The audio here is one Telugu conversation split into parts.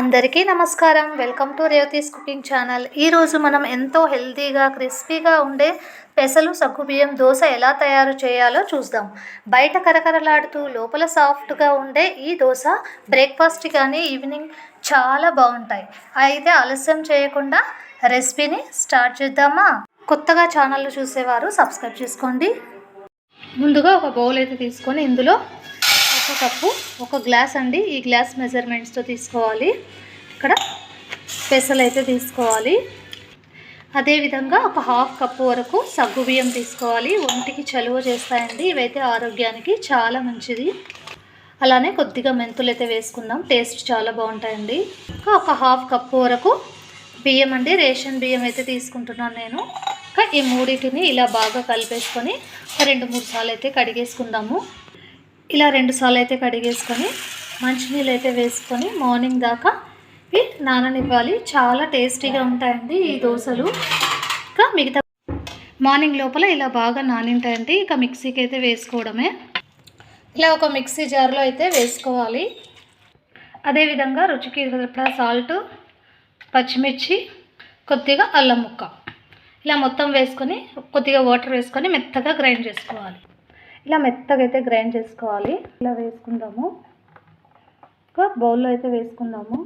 అందరికీ నమస్కారం. Welcome to Revathis cooking channel. ఈరోజు మనం ఎంతో హెల్తీగా క్రిస్పీగా ఉండే పెసలు సగ్గుబియ్యం దోశ ఎలా తయారు చేయాలో చూద్దాం. బయట కరకరలాడుతూ లోపల సాఫ్ట్గా ఉండే ఈ దోశ బ్రేక్ఫాస్ట్ కానీ ఈవినింగ్ చాలా బాగుంటాయి. అయితే ఆలస్యం చేయకుండా రెసిపీని స్టార్ట్ చేద్దామా? కొత్తగా ఛానల్ చూసేవారు సబ్స్క్రైబ్ చేసుకోండి. ముందుగా ఒక బౌల్ అయితే తీసుకొని ఇందులో ఒక కప్పు ఒక గ్లాస్ అండి. ఈ గ్లాస్ మెజర్మెంట్స్తో తీసుకోవాలి. ఇక్కడ పెసలు అయితే తీసుకోవాలి. అదేవిధంగా ఒక హాఫ్ కప్పు వరకు సగ్గు బియ్యం తీసుకోవాలి. ఒంటికి చలువ చేస్తాయండి. ఇవైతే ఆరోగ్యానికి చాలా మంచిది. అలానే కొద్దిగా మెంతులు అయితే వేసుకుందాం. టేస్ట్ చాలా బాగుంటాయండి. ఇంకా ఒక హాఫ్ కప్పు వరకు బియ్యం అండి. రేషన్ బియ్యం అయితే తీసుకుంటున్నాను నేను. ఇంకా ఈ మూడింటిని ఇలా బాగా కలిపేసుకొని రెండు మూడు సార్లు అయితే కడిగేసుకుందాము. ఇలా రెండు సార్లు అయితే కడిగేసుకొని మంచినీళ్ళు అయితే వేసుకొని మార్నింగ్ దాకా ఇవి నాననివ్వాలి. చాలా టేస్టీగా ఉంటాయండి ఈ దోశలు. ఇంకా మిగతా మార్నింగ్ లోపల ఇలా బాగా నానింటాయండి. ఇక మిక్సీకి అయితే వేసుకోవడమే. ఇలా ఒక మిక్సీ జార్లో అయితే వేసుకోవాలి. అదేవిధంగా రుచికి సరిపడా సాల్ట్ పచ్చిమిర్చి కొద్దిగా అల్లం ముక్క. ఇలా మొత్తం వేసుకొని కొద్దిగా వాటర్ వేసుకొని మెత్తగా గ్రైండ్ చేసుకోవాలి. ఇలా మెత్తగా అయితే గ్రైండ్ చేసుకోవాలి. ఇలా వేసుకుందాము. ఒక బౌల్లో అయితే వేసుకుందాము.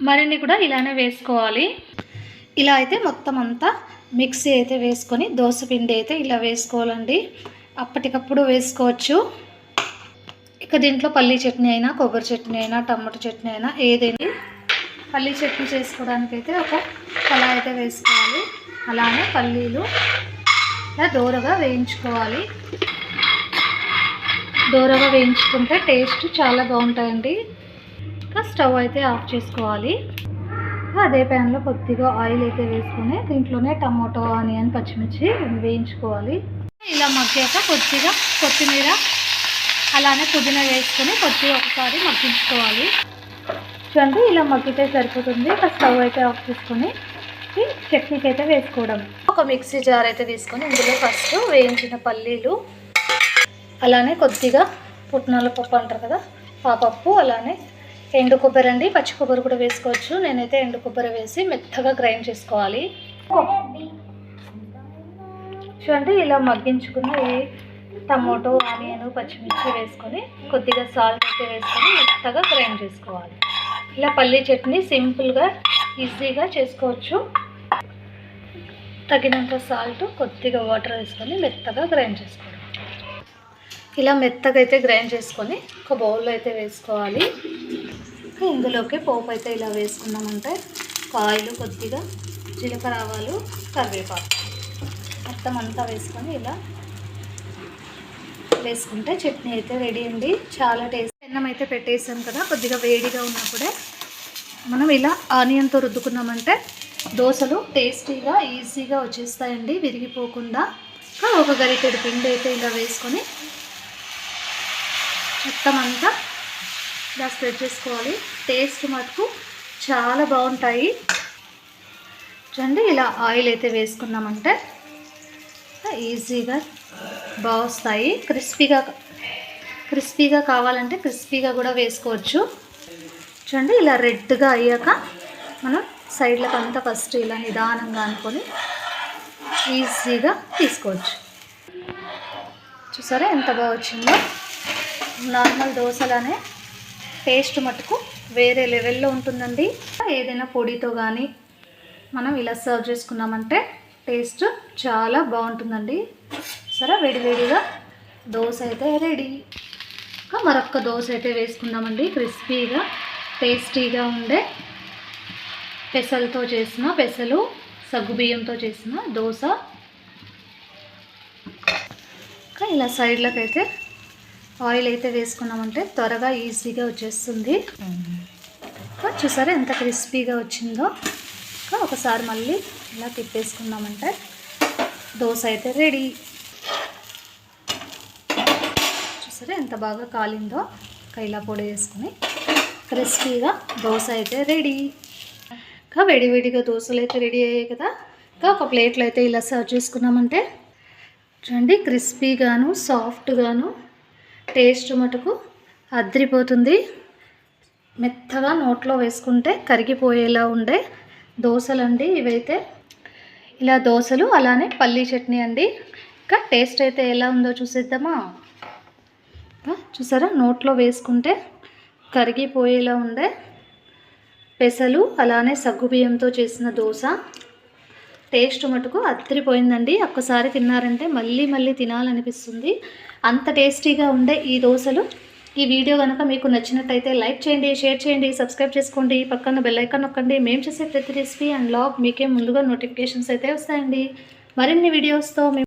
మరిన్ని కూడా ఇలానే వేసుకోవాలి. ఇలా అయితే మొత్తం అంతా మిక్సీ అయితే వేసుకొని దోశ పిండి అయితే ఇలా వేసుకోవాలండి. అప్పటికప్పుడు వేసుకోవచ్చు. ఇక దీంట్లో పల్లీ చట్నీ అయినా కొబ్బరి చట్నీ అయినా టమాటో చట్నీ అయినా ఏదైనా పల్లీ చట్నీ చేసుకోవడానికి అయితే ఒక కళాయి అయితే వేసుకోవాలి. అలానే పల్లీలు ఇలా దూరగా వేయించుకోవాలి. దూరగా వేయించుకుంటే టేస్ట్ చాలా బాగుంటాయండి. ఇంకా స్టవ్ అయితే ఆఫ్ చేసుకోవాలి. అదే ప్యాన్లో కొద్దిగా ఆయిల్ అయితే వేసుకొని దీంట్లోనే టమాటో ఆనియన్ పచ్చిమిర్చి వేయించుకోవాలి. ఇలా మగ్గాక కొద్దిగా కొత్తిమీర అలానే పుదీనా వేసుకొని కొద్దిగా ఒకసారి మగ్గించుకోవాలి. చూడండి ఇలా మగ్గితే సరిపోతుంది. ఇంకా స్టవ్ అయితే ఆఫ్ చేసుకొని చట్నీకి అయితే వేసుకోవడం. ఒక మిక్సీ జార్ అయితే తీసుకొని ఇందులో ఫస్ట్ వేయించిన పల్లీలు అలానే కొద్దిగా పుట్నాల పప్పు అంటారు కదా ఆ పప్పు అలానే ఎండు కొబ్బరి అండి పచ్చి కొబ్బరి కూడా వేసుకోవచ్చు. నేనైతే ఎండు కొబ్బరి వేసి మెత్తగా గ్రైండ్ చేసుకోవాలి. చూడండి ఇలా మగ్గించుకున్న టమోటో ఆనియన్ పచ్చిమిర్చి వేసుకొని కొద్దిగా సాల్ట్ అయితే వేసుకొని మెత్తగా గ్రైండ్ చేసుకోవాలి. ఇలా పల్లీ చట్నీ సింపుల్గా ఈజీగా చేసుకోవచ్చు. తగినంత సాల్ట్ కొద్దిగా వాటర్ వేసుకొని మెత్తగా గ్రైండ్ చేసుకోవాలి ఇలా మెత్తగా అయితే గ్రైండ్ చేసుకొని ఒక బౌల్లో అయితే వేసుకోవాలి. ఇందులోకి పోపు అయితే ఇలా వేసుకున్నామంటే కాయలు కొద్దిగా జీలకర్ర ఆవాలు కరివేపాకు. మొత్తం అంతా వేసుకొని ఇలా వేసుకుంటే చట్నీ అయితే రెడీ అండి. చాలా టేస్ట్ అన్నం అయితే పెట్టేసాం కదా కొద్దిగా వేడిగా ఉన్నప్పుడే మనం ఇలా ఆనియన్తో రుద్దుకున్నామంటే దోశలు టేస్టీగా ఈజీగా వచ్చేస్తాయండి విరిగిపోకుండా. ఒక గరిటెడు పిండి అయితే ఇలా వేసుకొని మొత్తం అంతా ఇలా స్ప్రెడ్ చేసుకోవాలి. టేస్ట్ మటుకు చాలా బాగుంటాయి. చూడండి ఇలా ఆయిల్ అయితే వేసుకున్నామంటే ఈజీగా బాగా వస్తాయి. క్రిస్పీగా క్రిస్పీగా కావాలంటే క్రిస్పీగా కూడా వేసుకోవచ్చు. చూడండి ఇలా రెడ్గా అయ్యాక మనం సైడ్లకు అంతా ఫస్ట్ ఇలా నిదానంగా అనుకొని ఈజీగా తీసుకోవచ్చు. చూసారా ఎంత బాగా వచ్చిందో? నార్మల్ దోశలనే టేస్ట్ మటుకు వేరే లెవెల్లో ఉంటుందండి. ఏదైనా పొడితో కానీ మనం ఇలా సర్వ్ చేసుకున్నామంటే టేస్ట్ చాలా బాగుంటుందండి. సరే వేడివేడిగా దోశ అయితే రెడీ. ఇంకా మరొక దోశ అయితే వేసుకుందామండి. క్రిస్పీగా టేస్టీగా ఉండే పెసలతో చేసిన పెసలు సగ్గుబియ్యంతో చేసిన దోశ. ఇంకా ఇలా సైడ్లకు అయితే ఆయిల్ అయితే వేసుకున్నామంటే త్వరగా ఈజీగా వచ్చేస్తుంది. చూసారా ఎంత క్రిస్పీగా వచ్చిందో? ఒకసారి మళ్ళీ ఇలా తిప్పేసుకున్నామంటే దోశ అయితే రెడీ. చూసారా ఎంత బాగా కాలిందో? కైలా పొడి వేసుకొని క్రిస్పీగా దోశ అయితే రెడీ. ఇంకా వేడివేడిగా దోశలు అయితే రెడీ అయ్యాయి కదా. ఇంకా ఒక ప్లేట్లో అయితే ఇలా సర్వ్ చేసుకున్నామంటే చూడండి క్రిస్పీగాను సాఫ్ట్గాను టేస్ట్ మటుకు అద్రిపోతుంది. మెత్తగా నోట్లో వేసుకుంటే కరిగిపోయేలా ఉండే దోశలు అండి ఇవైతే. ఇలా దోశలు అలానే పల్లీ చట్నీ అండి. ఇంకా టేస్ట్ అయితే ఎలా ఉందో చూసేద్దామా? చూసారా నోట్లో వేసుకుంటే కరిగిపోయేలా ఉండే పెసలు అలానే సగ్గుబియ్యంతో చేసిన దోశ. టేస్ట్ మటుకు అద్దరిపోయిందండి. ఒక్కసారి తిన్నారంటే మళ్ళీ మళ్ళీ తినాలనిపిస్తుంది. అంత టేస్టీగా ఉండే ఈ దోశలు. ఈ వీడియో కనుక మీకు నచ్చినట్టయితే లైక్ చేయండి షేర్ చేయండి సబ్స్క్రైబ్ చేసుకోండి. పక్కన బెల్ నొక్కండి. మేము చేసే ప్రతి రెసిపీ అండ్ లాగ్ మీకే ముందుగా నోటిఫికేషన్స్ అయితే వస్తాయండి. మరిన్ని వీడియోస్తో మేము